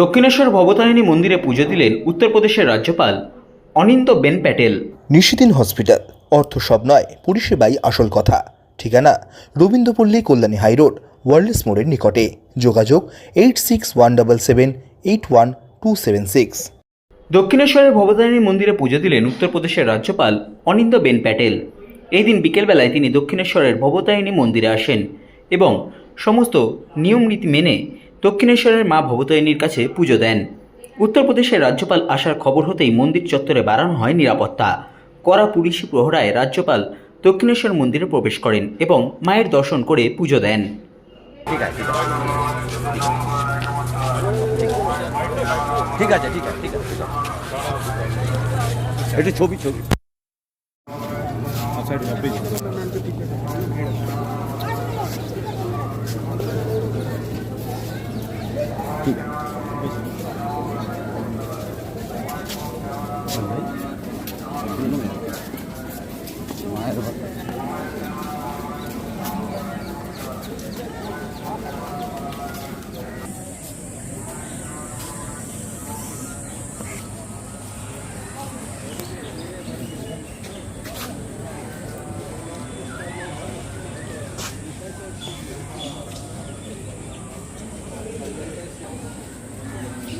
দক্ষিণেশ্বর ভবতারিণী মন্দিরে পুজো দিলেন উত্তরপ্রদেশের রাজ্যপাল অনিন্দ বেন প্যাটেল। নিশিদিন হসপিটাল অর্থ সব নয় পরিষেবাই আসল কথা। ঠিকানা রবীন্দ্রপল্লী কল্যাণী হাইরোড ওয়ার্ল্ডস মোড়ের নিকটে। যোগাযোগ eight six one double seven eight one two seven six. দক্ষিণেশ্বরের ভবতারিণী মন্দিরে পুজো দিলেন উত্তরপ্রদেশের রাজ্যপাল অনিন্দ বেন প্যাটেল। এই দিন বিকেলবেলায় তিনি দক্ষিণেশ্বরের ভবতারিণী মন্দিরে আসেন এবং সমস্ত নিয়ম নীতি মেনে দক্ষিণেশ্বরের মা ভবতারিণীর কাছে পুজো দেন। উত্তরপ্রদেশের রাজ্যপাল আসার খবর হতেই মন্দির চত্বরে বাড়ানো হয় নিরাপত্তা। কড়া পুলিশি প্রহরায় রাজ্যপাল দক্ষিণেশ্বর মন্দিরে প্রবেশ করেন এবং মায়ের দর্শন করে পুজো দেন। ঠিক আছে ঠিক আছে। ঠিক আছে ঠিক আছে একটু ছবি ছবি ঠিক আছে মায়ের বাবা।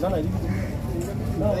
哪里？哪里？